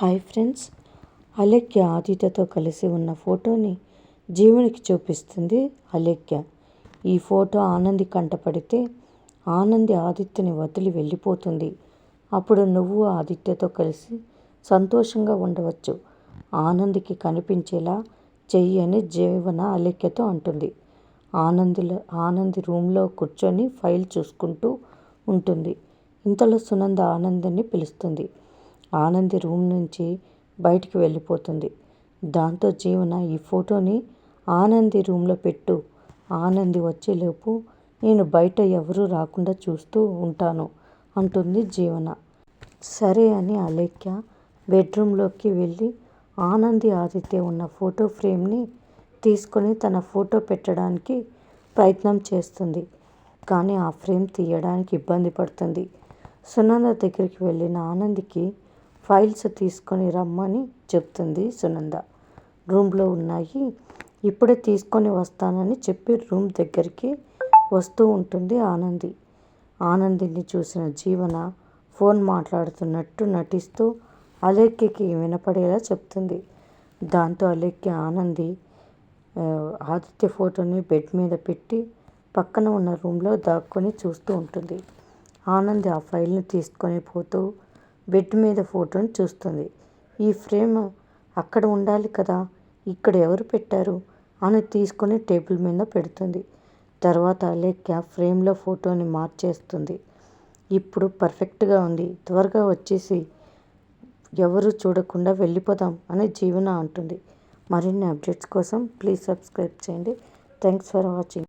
Hi friends. Alekhya ఆదిత్యతో కలిసి ఉన్న ఫోటోని జీవునికి చూపిస్తుంది అలెక్య ఈ ఫోటో ఆనంది కంటపడితే ఆనంది ఆదిత్యని వదిలి వెళ్ళిపోతుంది. అప్పుడు నువ్వు ఆదిత్యతో కలిసి సంతోషంగా ఉండవచ్చు. ఆనందికి కనిపించేలా చెయ్యి అని జీవన అలెక్యతో అంటుంది. ఆనందిలో ఆనంది రూమ్లో కూర్చొని ఫైల్ చూసుకుంటూ ఉంటుంది. ఇంతలో సునంద ఆనందిని పిలుస్తుంది. ఆనంది రూమ్ నుంచి బయటికి వెళ్ళిపోతుంది. దాంతో జీవన ఈ ఫోటోని ఆనంది రూమ్లో పెట్టు. ఆనంది వచ్చేలోపు నేను బయట ఎవరూ రాకుండా చూస్తూ ఉంటాను అంటుంది జీవన. సరే అని అలేఖ్య బెడ్రూమ్లోకి వెళ్ళి ఆనంది ఆదిత్య ఉన్న ఫోటో ఫ్రేమ్ని తీసుకొని తన ఫోటో పెట్టడానికి ప్రయత్నం చేస్తుంది. కానీ ఆ ఫ్రేమ్ తీయడానికి ఇబ్బంది పడుతుంది. సునంద దగ్గరికి వెళ్ళిన ఆనందికి ఫైల్స్ తీసుకొని రమ్మని చెప్తుంది సునంద. రూమ్లో ఉన్నాయి. ఇప్పుడే తీసుకొని వస్తానని చెప్పి రూమ్ దగ్గరికి వస్తూ ఉంటుంది ఆనంది. ఆనందిని చూసిన జీవన ఫోన్ మాట్లాడుతున్నట్టు నటిస్తూ అలేఖ్యకి వినపడేలా చెప్తుంది. దాంతో అలేఖ్య ఆనంది ఆదిత్య ఫోటోని బెడ్ మీద పెట్టి పక్కన ఉన్న రూమ్లో దాక్కొని చూస్తూ ఉంటుంది. ఆనంది ఆ ఫైల్ని తీసుకొని పోతూ బెడ్ మీద ఫోటోని చూస్తుంది. ఈ ఫ్రేమ్ అక్కడ ఉండాలి కదా ఇక్కడ ఎవరు పెట్టారు అని తీసుకొని టేబుల్ మీద పెడుతుంది. తర్వాత అలేఖ్య ఫ్రేమ్లో ఫోటోని మార్చేస్తుంది. ఇప్పుడు పర్ఫెక్ట్గా ఉంది త్వరగా వచ్చేసి ఎవరు చూడకుండా వెళ్ళిపోదాం అని జీవన అంటుంది. మరిన్ని అప్డేట్స్ కోసం ప్లీజ్ సబ్స్క్రైబ్ చేయండి. Thanks for watching.